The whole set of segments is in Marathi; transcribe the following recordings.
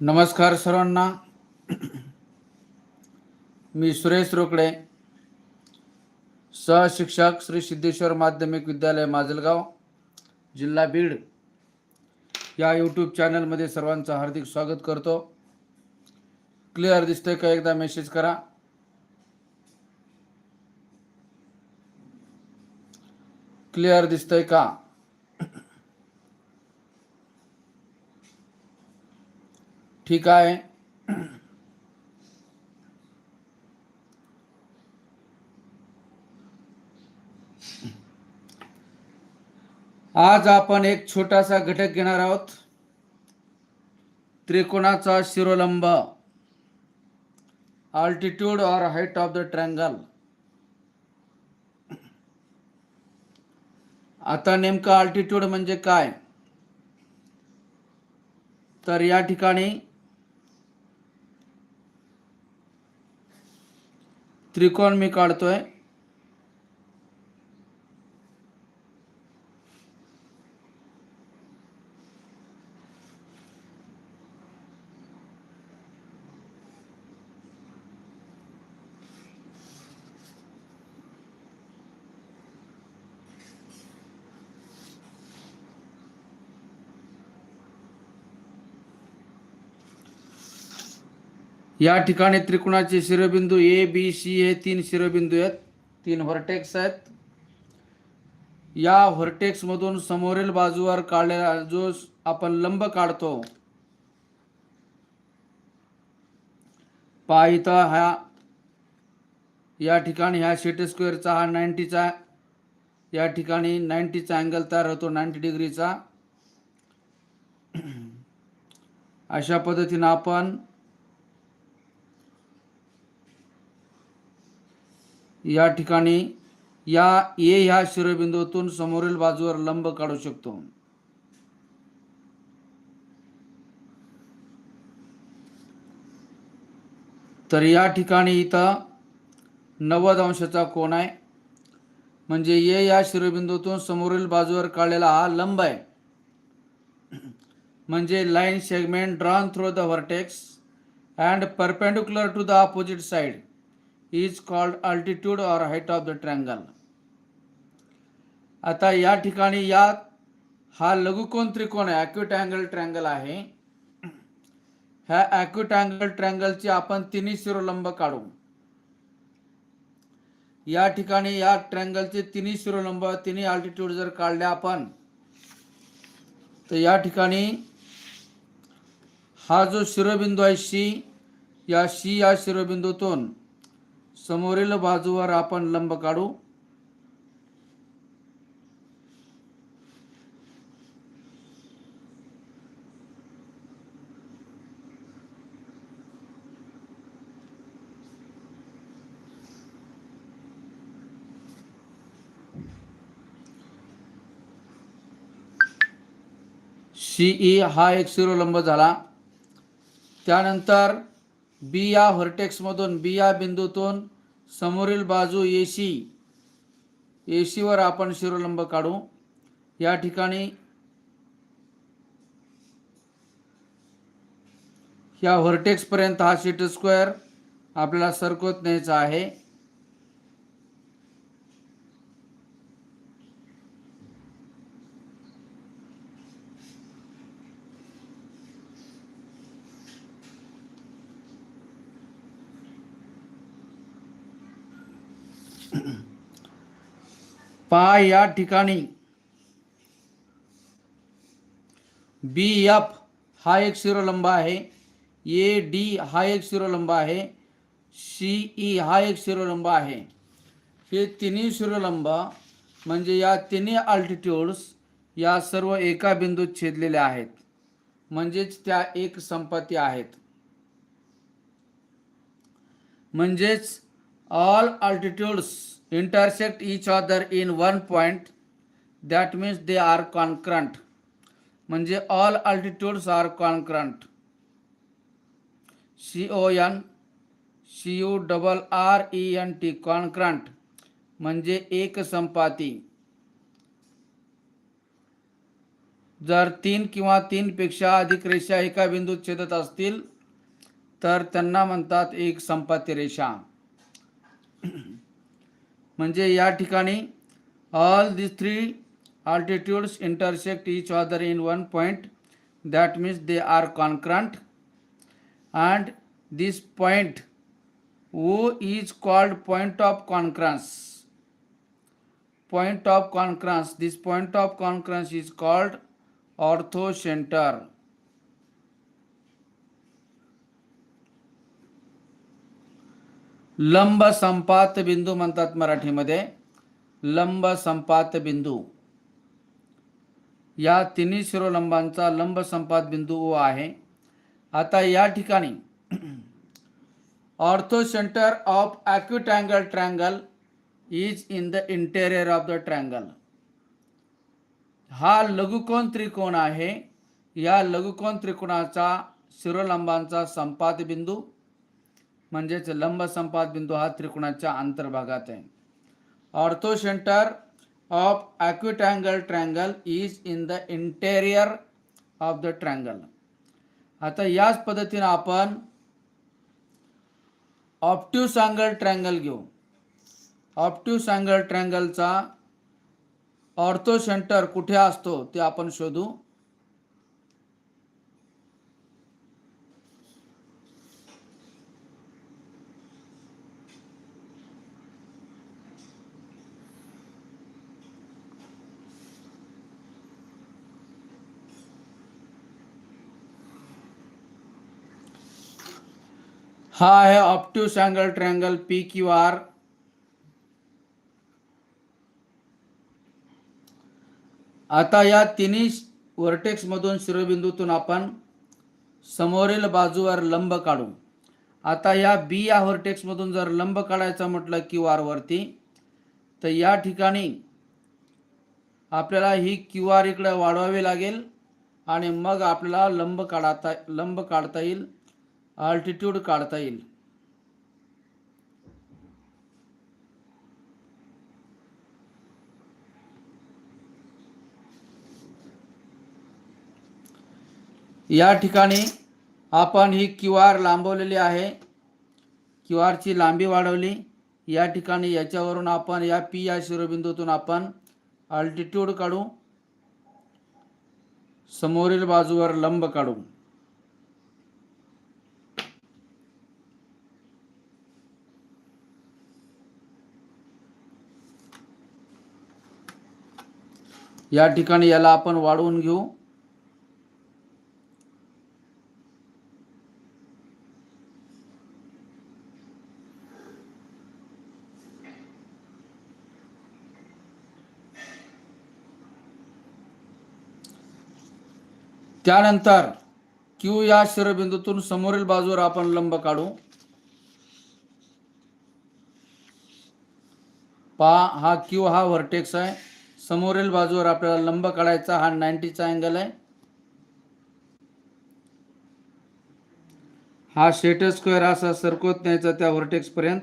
नमस्कार सर्वांना. मी सुरेश रोकडे सहशिक्षक श्री सिद्धेश्वर माध्यमिक विद्यालय माजलगाव जिल्हा बीड. या यूट्यूब चॅनलमध्ये सर्वांचं हार्दिक स्वागत करतो. क्लिअर दिसतंय का एकदा मेसेज करा? क्लिअर दिसतंय का? ठीक आहे. आज आपण एक छोटासा घटक घेणार आहोत. त्रिकोणाचा शिरोलंब. Altitude or height of the triangle आता नेमकं आल्टिट्यूड म्हणजे काय? तर या ठिकाणी त्रिकोण मी काढतोय. या ठिकाणी त्रिकोणाचे शिरोबिंदू ए बी सी हे तीन शिरोबिंदू आहेत. तीन व्हर्टेक्स आहेत. या व्हर्टेक्समधून समोरील बाजूवर काढलेला जो आपण लंब काढतो पहा इथं हा या ठिकाणी ह्या शेट स्क्वेअरचा हा नाईन्टीचा या ठिकाणी नाईन्टीचा अँगल तयार होतो नाईन्टी डिग्रीचा अशा पद्धतीनं आपण या ठिकाणी या ए ह्या शिरोबिंदूतून समोरील बाजूवर लंब काढू शकतो. तर या ठिकाणी इथं नव्वद अंशाचा कोण आहे. म्हणजे ए या शिरोबिंदूतून समोरील बाजूवर काढलेला हा लंब आहे. म्हणजे line segment drawn through the vertex and perpendicular to the opposite side. Is called altitude or height of the triangle आता या ठिकाणी या हा लघुकोन त्रिकोण आहे ॲक्युट अँगल ट्रँगल आहे. ह्या ॲक्युट अँगल ट्रँगलचे आपण तिन्ही शिरोलंब काढू. या ठिकाणी या ट्रँगलचे तिन्ही शिरोलंब तिन्ही अल्टिट्यूड जर काढले आपण तर या ठिकाणी हा जो शिरोबिंदू आहे सी या सी या शिरोबिंदूतून समोरील बाजूवर आपण लंब काढू. सीई हा एक शिरोलंब झाला. त्यानंतर बी या व्हर्टेक्समधून बी या बिंदूतून समोरील बाजू एसी एसीवर आपण शिरोलंब काढू. या ठिकाणी या व्हर्टेक्सपर्यंत हा सीट स्क्वेअर आपल्याला सरकवत न्यायचा आहे. पा या ठिकाणी. बी एफ हा एक शिरोलंब आहे. ए डी हा एक शिरोलंब आहे. सी ई हा एक शिरोलंब आहे. हे तिन्ही शिरोलंब म्हणजे या तिन्ही अल्टिट्यूड्स या सर्व एका बिंदूत छेदलेल्या आहेत. म्हणजेच त्या एक संपत्ती आहेत. म्हणजेच all altitudes intersect each other in one point that means they are concurrent म्हणजे all altitudes are concurrent C O N C U double R E N T concurrent म्हणजे एक संपाती जर तीन किंवा तीनपेक्षा अधिक रेषा एका बिंदूत छेदत असतील तर त्यांना म्हणतात एक संपाती रेषा म्हणजे या ठिकाणी all the three altitudes intersect each other in one point that means they are concurrent and this point o is called point of concurrence point of concurrence this point of concurrence is called orthocenter लंब संपात बिंदू म्हणतात मराठीमध्ये. लंब संपात बिंदू. या तिन्ही शिरोलंबांचा लंब संपात बिंदू ओ आहे. आता या ठिकाणी orthocentre of acute angle triangle is in the interior of the triangle. हा लघुकोन त्रिकोण आहे. या लघुकोन त्रिकोणाचा शिरोलंबांचा संपात बिंदू. म्हणजेच लंब संपात बिंदू हा त्रिकोणाच्या अंतर्भागात आहे. Orthocentre of acute triangle is in the interior of the triangle आता याच पद्धतीने आपण ऑप्टिव्ह सँगल ट्रँगल घेऊ. ऑप्टिव्ह सँगल ट्रँगलचा ऑर्थो सेंटर कुठे असतो ते आपण शोधू. हा आहे obtuse angle triangle P Q R आता या तिन्ही वर्टेक्स मधून शिरोबिंदूतून आपण समोरील बाजूवर लंब काढू. आता या बी या व्हर्टेक्स मधून जर लंब काढायचा म्हटलं क्यू आर वरती तर या ठिकाणी आपल्याला ही क्यू आर इकडे वाढवावी लागेल आणि मग आपल्याला लंब काढता लंब काढता येईल. ऑल्टिट्यूड काढता येईल. या ठिकाणी आपण ही क्यू आर लांबवलेली आहे. क्यू आरची लांबी वाढवली. या ठिकाणी याच्यावरून आपण या पी या शिरोबिंदूतून आपण अल्टिट्यूड काढू. समोरील बाजूवर लंब काढू. या ठिकाणी याला आपण वाढवून घेऊ. त्यानंतर क्यू या शिरबिंदूतून समोरील बाजूवर आपण लंब काढू. पा हा क्यू हा व्हर्टेक्स आहे. समोरील बाजूवर आपल्याला लंब काढायचा हा नाईन्टीचा अँगल आहे. हा शेटर स्क्वेअर असा सरकवत न्यायचा त्या व्हर्टेक्स पर्यंत.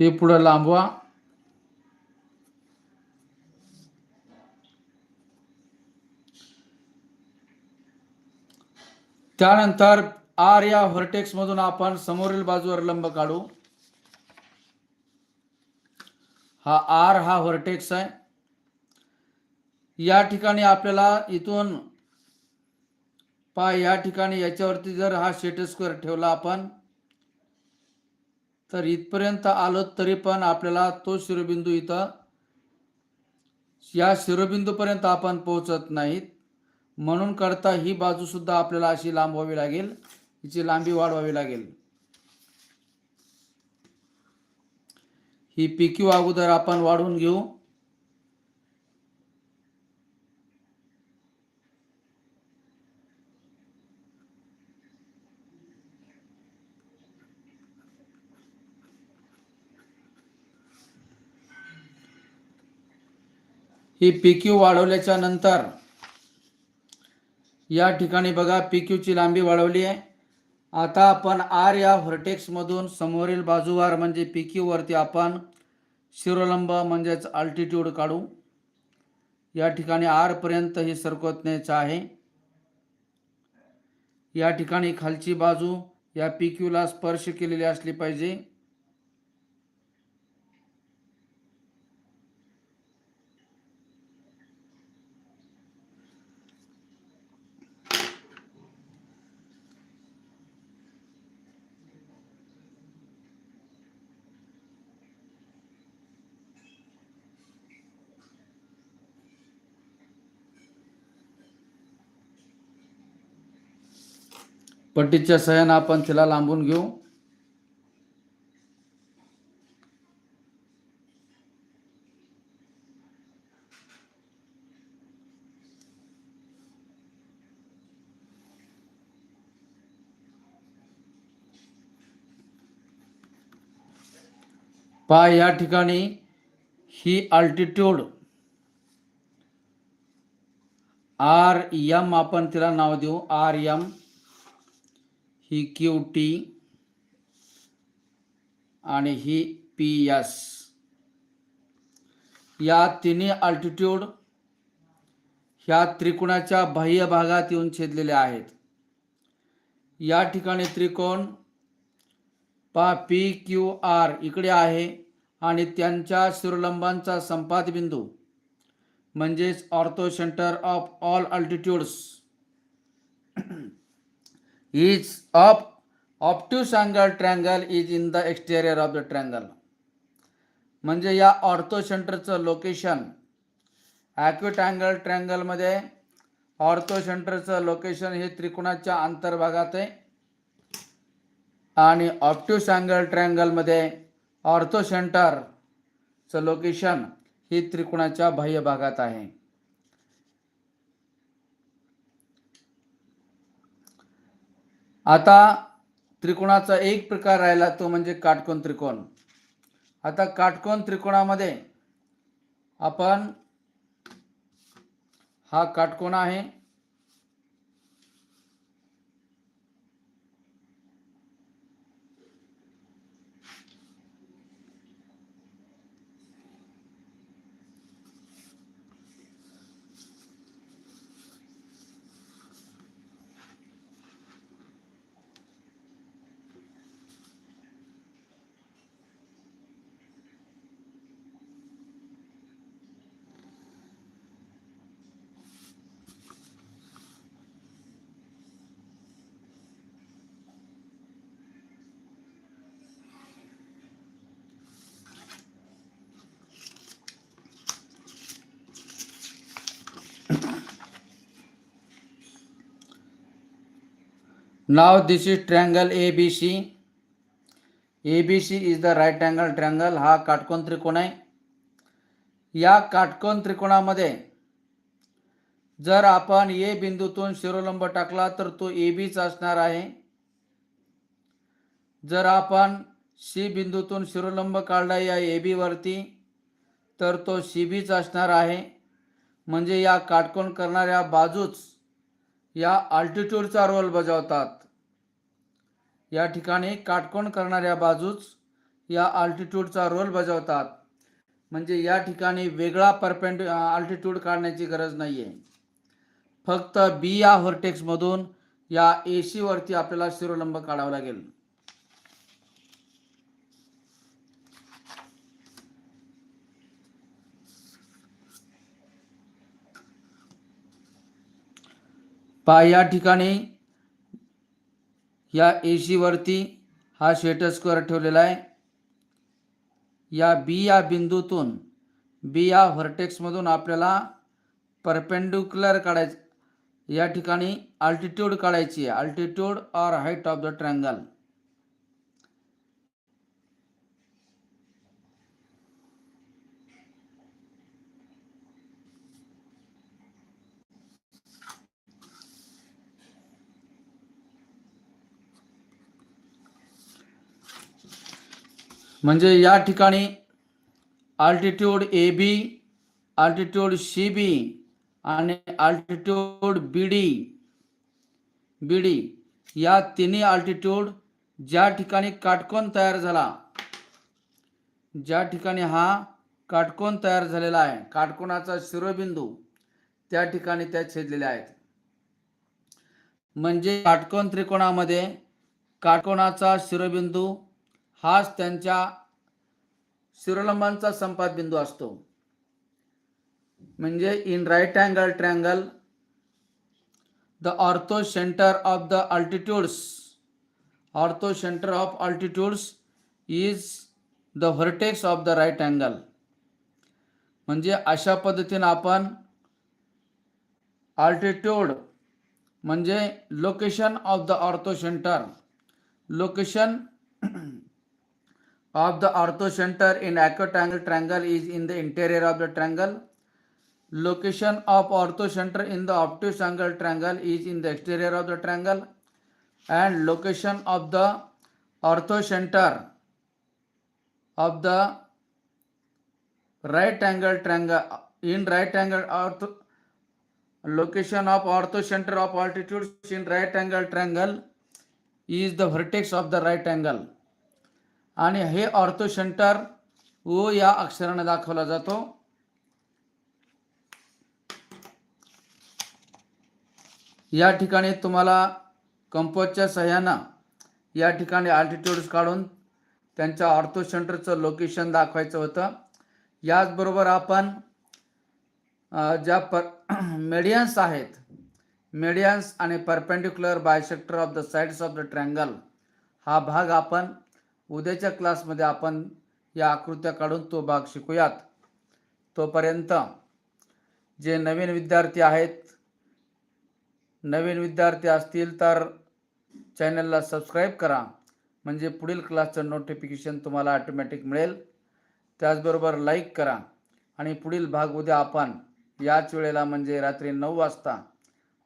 हे पुढं लांबवा. त्यानंतर आर या व्हर्टेक्स मधून आपण समोरील बाजूवर लंब काढू. हा आर हा व्हर्टेक्स आहे. या ठिकाणी आपल्याला इथून पा या ठिकाणी याच्यावरती जर हा शेट स्क्वेअर ठेवला आपण तर इथपर्यंत आलो तरी पण आपल्याला तो शिरोबिंदू इथं या शिरोबिंदूपर्यंत आपण पोहोचत नाहीत. म्हणून करता ही बाजूसुद्धा आपल्याला अशी लांबवावी लागेल. हिची लांबी वाढवावी लागेल. ही पिक्यू अगोदर आपण वाढवून घेऊ. ही पी क्यू वाढवल्याच्या नंतर या ठिकाणी बघा पी क्यूची लांबी वाढवली आहे. आता आपण आर या व्हर्टेक्समधून समोरील बाजूवार म्हणजे पी क्यूवरती आपण शिरोलंब म्हणजेच अल्टिट्यूड काढू. या ठिकाणी आरपर्यंत ही सरकवत न्यायचं आहे. या ठिकाणी खालची बाजू या पी क्यूला स्पर्श केलेली असली पाहिजे. पट्टीच्या सहाय्यानं आपण तिला लांबून घेऊ. पहा या ठिकाणी ही अल्टिट्यूड आर यम आपण तिला नाव देऊ. आर यम ही क्यू टी आणि ही पी एस. या तिन्ही अल्टिट्यूड ह्या त्रिकोणाच्या बाह्य भागात येऊन छेदलेल्या आहेत. या ठिकाणी त्रिकोण पा पी क्यू आर इकडे आहे आणि त्यांच्या शिरोलंबांचा संपात बिंदू म्हणजेच orthocentre of all altitudes is up obtuse angle triangle is in the exterior of the triangle. म्हणजे या ऑर्थो सेंटरचं लोकेशन ॲक्युट अँगल ट्रँगलमध्ये ऑर्थो सेंटरचं लोकेशन हे त्रिकोणाच्या अंतर्भागात आहे. आणि ऑप्ट्यूस अँगल ट्रँगलमध्ये ऑर्थो सेंटरचं लोकेशन हे त्रिकोणाच्या बाह्य भागात आहे. आता त्रिकोणाचा एक प्रकार राहिला तो म्हणजे काटकोन त्रिकोण. आता काटकोन त्रिकोणामध्ये आपण हा काटकोन आहे Now this is triangle ABC. ABC is the right angle triangle. हा काटकोन त्रिकोण आहे या काटकोन त्रिकोणामध्ये जर आपण ए बिंदूतून शिरोलंब टाकला तर तो ए बीच असणार आहे जर आपण सी बिंदूतून शिरोलंब काढला या ए बी वरती तर तो सी बीच असणार आहे म्हणजे या काटकोन करणाऱ्या बाजूच या आल्टिट्यूडचा रोल बजावतात. या ठिकाणी काटकोण करणाऱ्या बाजूच या आल्टिट्यूडचा रोल बजावतात. म्हणजे या ठिकाणी वेगळा परपेंड आल्टिट्यूड काढण्याची गरज नाही आहे फक्त बी या व्हर्टेक्समधून या ए सीवरती आपल्याला शिरोलंब काढावा लागेल. पहा या ठिकाणी या ए वरती हा शेटर स्क्वेअर ठेवलेला आहे. या बी या बिंदूतून बी या व्हर्टेक्समधून आपल्याला परपेंडिक्युलर काढायचं या ठिकाणी अल्टिट्यूड काढायची आहे. Altitude or height of the triangle म्हणजे या ठिकाणी आल्टिट्यूड ए बी आल्टिट्यूड सी बी आणि आल्टिट्यूड बी डी बी डी या तिन्ही आल्टिट्यूड ज्या ठिकाणी काटकोन तयार झाला ज्या ठिकाणी हा काटकोन तयार झालेला आहे काटकोनाचा शिरोबिंदू त्या ठिकाणी त्या छेदलेल्या आहेत. म्हणजे काटकोन त्रिकोणामध्ये काटकोणाचा शिरोबिंदू हाच त्यांच्या शिरोलंबांचा संपात बिंदू असतो. म्हणजे in right angle triangle the orthocentre of the altitudes orthocentre of altitudes is the vertex of the right angle म्हणजे अशा पद्धतीनं आपण अल्टिट्यूड म्हणजे location of the orthocentre location of the orthocenter in acute angle triangle is in the interior of the triangle. Location of orthocenter in the obtuse angle triangle is in the exterior of the triangle. And location of the orthocenter of the right angle triangle in right angle ortho location of orthocenter of altitudes in right angle triangle is the vertex of the right angle. आणि हे ऑर्थो सेंटर ओ या अक्षराने दाखवला जातो. या ठिकाणी तुम्हाला कंपोजच्या सहाय्यानं या ठिकाणी आल्टिट्यूड्स काढून त्यांच्या ऑर्थो सेंटरचं लोकेशन दाखवायचं होतं. याचबरोबर आपण ज्या पर मेडियन्स आहेत मेडियन्स आणि perpendicular bisector of the sides of the triangle हा भाग आपण उद्याच्या क्लासमध्ये आपण या आकृत्या काढून तो भाग शिकूयात. तोपर्यंत जे नवीन विद्यार्थी आहेत नवीन विद्यार्थी असतील तर चॅनलला सबस्क्राईब करा. म्हणजे पुढील क्लासचं नोटिफिकेशन तुम्हाला ऑटोमॅटिक मिळेल. त्याचबरोबर लाईक करा. आणि पुढील भाग उद्या आपण याच वेळेला म्हणजे रात्री नऊ वाजता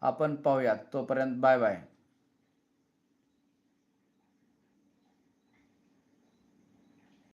आपण पाहूयात. तोपर्यंत बाय बाय